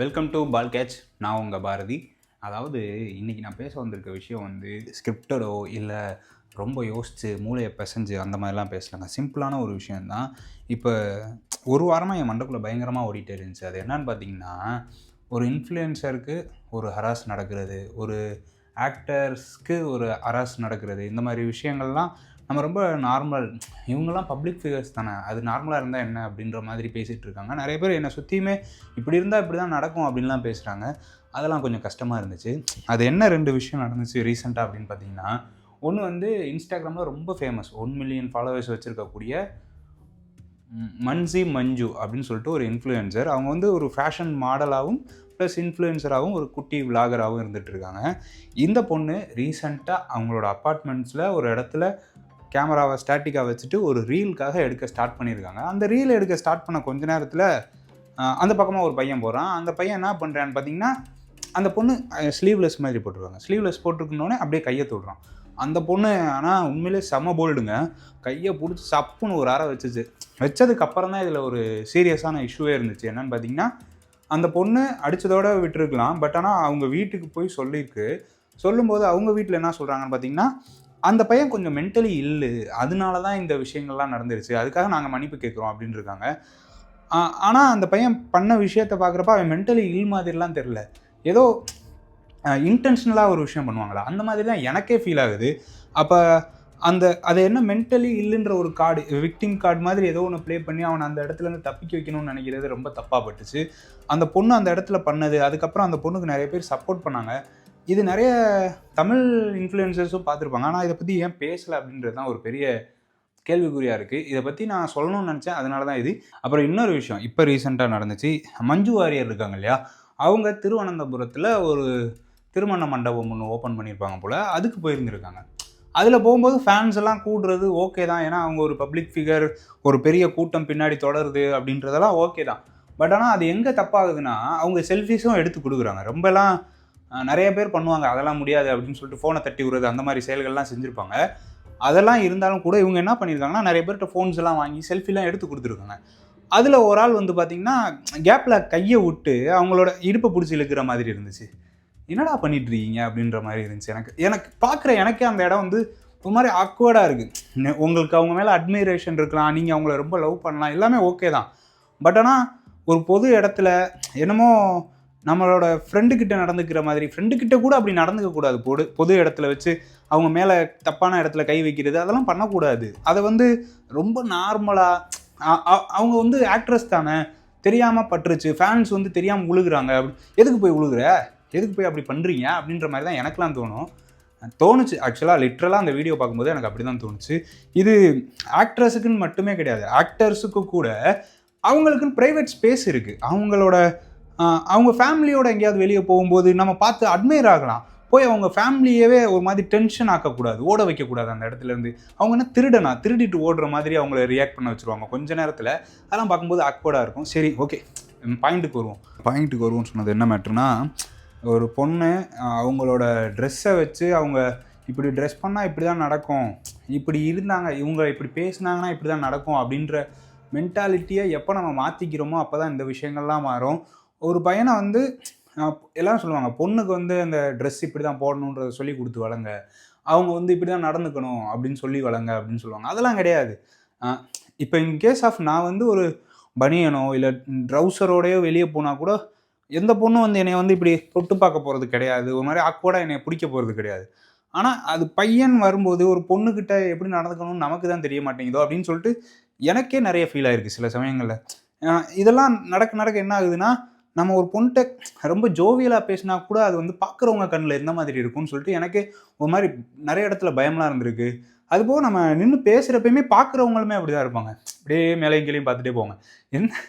Welcome to ball catch நான் உங்கள் பாரதி. அதாவது இன்றைக்கி நான் பேச வந்திருக்க விஷயம் வந்து ஸ்கிரிப்டடோ இல்லை ரொம்ப யோசித்து மூளையை பிசைஞ்சு அந்த மாதிரிலாம் பேசலாங்க. சிம்பிளான ஒரு விஷயந்தான் இப்போ ஒரு வாரமாக என் மண்டக்குள்ளே பயங்கரமாக ஓடிட்டே இருந்துச்சு. அது என்னன்னு பார்த்தீங்கன்னா ஒரு இன்ஃப்ளூயன்சருக்கு ஒரு ஹராஸ் நடக்கிறது ஒரு ஆக்டர்ஸ்க்கு ஒரு ஹராஸ் நடக்கிறது இந்த மாதிரி விஷயங்கள்லாம் நம்ம ரொம்ப நார்மல் இவங்கெல்லாம் பப்ளிக் ஃபிகர்ஸ் தானே? அது நார்மலாக இருந்தால் என்ன அப்படின்ற மாதிரி பேசிகிட்டு இருக்காங்க. நிறைய பேர் என்னை சுற்றியுமே இப்படி இருந்தால் இப்படி தான் நடக்கும் அப்படின்லாம் பேசுகிறாங்க அதெல்லாம் கொஞ்சம் கஷ்டமாக இருந்துச்சு. அது என்ன ரெண்டு விஷயம் நடந்துச்சு ரீசெண்டாக அப்படின்னு பார்த்தீங்கன்னா ஒன்று வந்து இன்ஸ்டாகிராமில் ரொம்ப ஃபேமஸ் ஒன் மில்லியன் ஃபாலோவர்ஸ் வச்சுருக்கக்கூடிய மன்சி மஞ்சு அப்படின்னு சொல்லிட்டு ஒரு இன்ஃப்ளூயன்சர் அவங்க வந்து ஒரு ஃபேஷன் மாடலாகவும் ப்ளஸ் இன்ஃப்ளூயன்சராகவும் ஒரு குட்டி விலாகராகவும் இருந்துகிட்ருக்காங்க இந்த பொண்ணு ரீசண்டாக அவங்களோட அப்பார்ட்மெண்ட்ஸில் ஒரு இடத்துல கேமராவை ஸ்டாட்டிக்காக வச்சுட்டு ஒரு ரீலுக்காக எடுக்க ஸ்டார்ட் பண்ணியிருக்காங்க. அந்த ரீல் எடுக்க ஸ்டார்ட் பண்ண கொஞ்ச நேரத்தில் அந்த பக்கமாக ஒரு பையன் போகிறான் அந்த பையன் என்ன பண்ணுறான்னு பார்த்தீங்கன்னா அந்த பொண்ணு ஸ்லீவ்லெஸ் மாதிரி போட்டிருக்காங்க ஸ்லீவ்லெஸ் போட்டிருக்கணுன்னே அப்படியே கையை தொடுறான். அந்த பொண்ணு ஆனால் உண்மையிலே செம போல்டுங்க கையை பிடிச்சி சப்புன்னு ஒரு அறை வச்சுச்சு. வச்சதுக்கு அப்புறம் தான் இதில் ஒரு சீரியஸான இஷ்யூவே இருந்துச்சு. என்னென்னு பார்த்தீங்கன்னா அந்த பொண்ணு அடித்ததோட விட்டுருக்கலாம். பட் ஆனால் அவங்க வீட்டுக்கு போய் சொல்லியிருக்கு. சொல்லும்போது அவங்க வீட்டில் என்ன சொல்கிறாங்கன்னு பார்த்தீங்கன்னா அந்த பையன் கொஞ்சம் மென்டலி இல்லை. அதனால தான் இந்த விஷயங்கள்லாம் நடந்துருச்சு. அதுக்காக நாங்கள் மன்னிப்பு கேட்குறோம் அப்படின்னு இருக்காங்க ஆனால் அந்த பையன் பண்ண விஷயத்தை பார்க்குறப்ப அவன் மென்டலி இல் மாதிரிலாம் தெரில ஏதோ இன்டென்ஷனலாக ஒரு விஷயம் பண்ணுவாங்களா? அந்த மாதிரி தான் எனக்கே ஃபீல் ஆகுது. அப்போ அந்த அது என்ன மென்டலி இல்லைன்ற ஒரு கார்டு விக்டிம் கார்டு மாதிரி ஏதோ ஒன்று ப்ளே பண்ணி அவனை அந்த இடத்துலேருந்து தப்பிக்க வைக்கணும்னு நினைக்கிறது ரொம்ப தப்பாக பட்டுச்சு அந்த பொண்ணு அந்த இடத்துல பண்ணது அதுக்கப்புறம் அந்த பொண்ணுக்கு நிறைய பேர் சப்போர்ட் பண்ணாங்க. இது நிறைய தமிழ் இன்ஃப்ளூயன்சர்ஸும் பார்த்துருப்பாங்க. ஆனால் இதை பற்றி ஏன் பேசலை அப்படின்றது தான் ஒரு பெரிய கேள்விக்குறியாக இருக்குது இதை பற்றி நான் சொல்லணும்னு நினச்சேன். அதனால தான் இது. அப்புறம் இன்னொரு விஷயம். இப்போ ரீசெண்டாக நடந்துச்சு. மஞ்சு வாரியர் இருக்காங்க இல்லையா? அவங்க திருவனந்தபுரத்தில் ஒரு திருமண மண்டபம் ஒன்று ஓப்பன் பண்ணியிருப்பாங்க போல். அதுக்கு போயிருந்துருக்காங்க. அதில் போகும்போது ஃபேன்ஸ் எல்லாம் கூடுறது ஓகே தான். ஏன்னா அவங்க ஒரு பப்ளிக் ஃபிகர் ஒரு பெரிய கூட்டம் பின்னாடி தொடருது அப்படின்றதெல்லாம் ஓகே தான். பட் ஆனால் அது எங்கே தப்பாகுதுன்னா அவங்க செல்ஃபிஸும் எடுத்து கொடுக்குறாங்க. ரொம்பலாம் நிறைய பேர் பண்ணுவாங்க. அதெல்லாம் முடியாது அப்படின்னு சொல்லிட்டு ஃபோனை தட்டி விடுறது அந்த மாதிரி செயல்கள்லாம் செஞ்சுருப்பாங்க. அதெல்லாம் இருந்தாலும் கூட இவங்க என்ன பண்ணியிருக்காங்கன்னா நிறைய பேர்கிட்ட ஃபோன்ஸ் எல்லாம் வாங்கி செல்ஃபிலாம் எடுத்து கொடுத்துருக்காங்க. அதில் ஒரு ஆள் வந்து பார்த்திங்கன்னா கேப்பில் கையை விட்டு அவங்களோட இடுப்பை பிடிச்சி இழுக்கிற மாதிரி இருந்துச்சு. என்னடா பண்ணிட்டு இருக்கீங்க அப்படின்ற மாதிரி இருந்துச்சு எனக்கு. எனக்கு பார்க்குற எனக்கே அந்த இடம் வந்து ஒரு மாதிரி ஆக்வர்டாக இருக்குது உங்களுக்கு அவங்க மேலே அட்மிரேஷன் இருக்கலாம் நீங்கள் அவங்கள ரொம்ப லவ் பண்ணலாம் எல்லாமே ஓகே தான். பட் ஆனால் ஒரு பொது இடத்துல என்னமோ நம்மளோட ஃப்ரெண்டுக்கிட்ட நடந்துக்கிற மாதிரி ஃப்ரெண்டுக்கிட்ட கூட அப்படி நடந்துக்க கூடாது. பொது பொது இடத்துல வச்சு அவங்க மேலே தப்பான இடத்துல கை வைக்கிறது அதெல்லாம் பண்ணக்கூடாது. அதை வந்து ரொம்ப நார்மலாக அவங்க வந்து ஆக்ட்ரஸ் தானே தெரியாமல் பட்டுருச்சு ஃபேன்ஸ் வந்து தெரியாமல் உழுகுறாங்க. அப்படி எதுக்கு போய் உழுகுற? எதுக்கு போய் அப்படி பண்ணுறீங்க அப்படின்ற மாதிரி தான் எனக்கெலாம் தோணும். தோணுச்சு. ஆக்சுவலாக லிட்ரலாக அந்த வீடியோ பார்க்கும்போது எனக்கு அப்படி தான் தோணுச்சு. இது ஆக்ட்ரஸுக்குன்னு மட்டுமே கிடையாது. ஆக்டர்ஸுக்கு கூட அவங்களுக்குன்னு ப்ரைவேட் ஸ்பேஸ் இருக்குது அவங்களோட அவங்க ஃபேமிலியோட எங்கேயாவது வெளியே போகும்போது நம்ம பார்த்து அட்மையர் ஆகலாம். போய் அவங்க ஃபேமிலியவே ஒரு மாதிரி டென்ஷன் ஆக்கக்கூடாது ஓட வைக்கக்கூடாது அந்த இடத்துல இருந்து. அவங்க என்ன திருடனா? திருடிட்டு ஓடுற மாதிரி அவங்கள ரியாக்ட் பண்ண வச்சுருவாங்க. கொஞ்ச நேரத்தில் அதெல்லாம் பார்க்கும்போது அக்வர்டாக இருக்கும். சரி ஓகே பாயிண்ட்டுக்கு வருவோம். பாயிண்ட்டுக்கு வருவோம்னு சொன்னது என்ன மேட்ருனா ஒரு பொண்ணு அவங்களோட ட்ரெஸ்ஸை வச்சு அவங்க இப்படி ட்ரெஸ் பண்ணால் இப்படி தான் நடக்கும். இப்படி இருந்தாங்க இவங்க இப்படி பேசுனாங்கன்னா இப்படி தான் நடக்கும் அப்படின்ற மென்டாலிட்டியை எப்போ நம்ம மாற்றிக்கிறோமோ அப்போ தான் இந்த விஷயங்கள்லாம் மாறும். ஒரு பையனை வந்து எல்லாம் சொல்லுவாங்க பொண்ணுக்கு வந்து அந்த ட்ரெஸ் இப்படி தான் போடணுன்றத சொல்லி கொடுத்து வளங்க. அவங்க வந்து இப்படி தான் நடந்துக்கணும் அப்படின்னு சொல்லி வளங்க அப்படின்னு சொல்லுவாங்க. அதெல்லாம் கிடையாது. இப்போ இன் கேஸ் ஆஃப் நான் வந்து ஒரு பனியனோ இல்லை ட்ரௌசரோடையோ வெளியே போனால் கூட எந்த பொண்ணும் வந்து என்னை வந்து இப்படி தொட்டு பார்க்க போகிறது கிடையாது. ஒரு மாதிரி ஆக்வர்டாக என்னை பிடிக்க போகிறது கிடையாது. ஆனால் அது பையன் வரும்போது ஒரு பொண்ணுக்கிட்ட எப்படி நடந்துக்கணும்னு நமக்கு தான் தெரிய மாட்டேங்குதோ அப்படின்னு சொல்லிட்டு எனக்கே நிறைய ஃபீல் ஆயிருக்கு சில சமயங்களில். இதெல்லாம் நடக்க நடக்க என்ன ஆகுதுன்னா நம்ம ஒரு பொண்ணுகிட்ட ரொம்ப ஜோவியலாக பேசினா கூட அது வந்து பார்க்குறவங்க கண்ணில் எந்த மாதிரி இருக்கும்னு சொல்லிட்டு எனக்கு ஒரு மாதிரி நிறைய இடத்துல பயம்லாம் இருந்திருக்கு. அதுபோக நம்ம நின்று பேசுகிறப்பயுமே பார்க்குறவங்களுமே அப்படி தான் இருப்பாங்க. அப்படியே மேலையும் கீழையும் பார்த்துட்டே போவாங்க. என்ன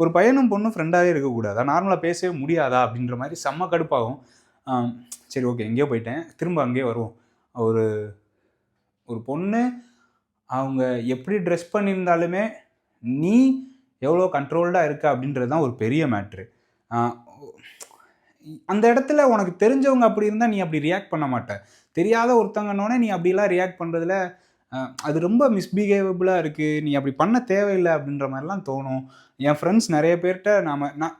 ஒரு பையனும் பொண்ணும் ஃப்ரெண்டாகவே இருக்கக்கூடாதா. நார்மலாக பேசவே முடியாதா அப்படின்ற மாதிரி செம்ம கடுப்பாகும். சரி ஓகே எங்கேயோ போயிட்டேன். திரும்ப அங்கேயே வருவோம். ஒரு ஒரு பொண்ணு அவங்க எப்படி ட்ரெஸ் பண்ணியிருந்தாலுமே நீ எவ்வளோ கண்ட்ரோல்டாக இருக்குது அப்படின்றது தான் ஒரு பெரிய மேட்ரு அந்த இடத்துல உனக்கு தெரிஞ்சவங்க அப்படி இருந்தால் நீ அப்படி ரியாக்ட் பண்ண மாட்ட. தெரியாத ஒருத்தங்கன்னொடனே நீ அப்படிலாம் ரியாக்ட் பண்ணுறதுல அது ரொம்ப மிஸ்பிஹேவபிளாக இருக்குது நீ அப்படி பண்ண தேவையில்லை அப்படின்ற மாதிரிலாம் தோணும். என் ஃப்ரெண்ட்ஸ் நிறைய பேர்கிட்ட நாம நான்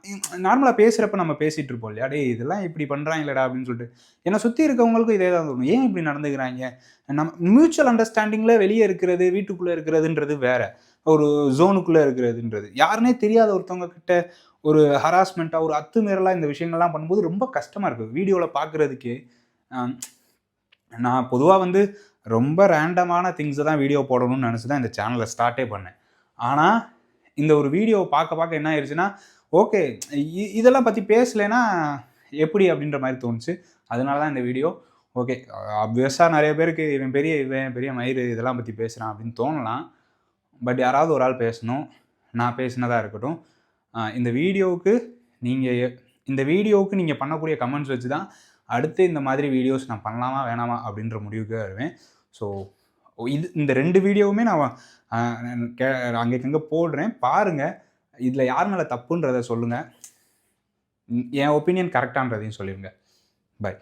நார்மலாக பேசுகிறப்ப நம்ம பேசிகிட்டு இருப்போம் இல்லையா? டே இதெல்லாம் இப்படி பண்ணுறாங்களேடா அப்படின்னு சொல்லிட்டு. என்னை சுற்றி இருக்கவங்களுக்கும் இதே தான் தோணும். ஏன் இப்படி நடந்துக்கிறாங்க? நம்ம மியூச்சுவல் அண்டர்ஸ்டாண்டிங்கில் வெளியே இருக்கிறது வீட்டுக்குள்ளே இருக்கிறதுன்றது வேறு. ஒரு ஜோனுக்குள்ளே இருக்கிறதுன்றது. யாருனே தெரியாத ஒருத்தவங்க கிட்ட ஒரு ஹராஸ்மெண்ட்டாக ஒரு அத்துமீறலாக இந்த விஷயங்கள்லாம் பண்ணும்போது ரொம்ப கஷ்டமாக இருக்குது வீடியோவில் பார்க்குறதுக்கே நான் பொதுவாக வந்து ரொம்ப ரேண்டமான திங்ஸை தான் வீடியோ போடணும்னு நினச்சி தான் இந்த சேனலை ஸ்டார்ட்டே பண்ணேன். ஆனால் இந்த ஒரு வீடியோவை பார்க்க பார்க்க என்ன ஆயிடுச்சுன்னா ஓகே இதெல்லாம் பற்றி பேசலைன்னா எப்படி அப்படின்ற மாதிரி தோணுச்சு. அதனால தான் இந்த வீடியோ ஓகே அப்வியஸாக நிறைய பேருக்கு இவன் பெரிய இவன் பெரிய மயிறு இதெல்லாம் பற்றி பேசுகிறான் அப்படின்னு தோணலாம். பட் யாராவது ஒரு ஆள் பேசணும். நான் பேசினதாக இருக்கட்டும். இந்த வீடியோவுக்கு நீங்கள் இந்த வீடியோவுக்கு நீங்கள் பண்ணக்கூடிய கமெண்ட்ஸ் வச்சு தான் அடுத்து இந்த மாதிரி வீடியோஸ் நான் பண்ணலாமா வேணாமா அப்படின்ற முடிவுக்கு வருவேன். ஸோ இது இந்த ரெண்டு வீடியோவுமே நான் கே கே அங்கே போடுறேன். பாருங்கள் இதில் யார் மேலே தப்புன்றதை சொல்லுங்கள் என் ஒப்பீனியன் கரெக்டான்றதையும் சொல்லிடுங்க பை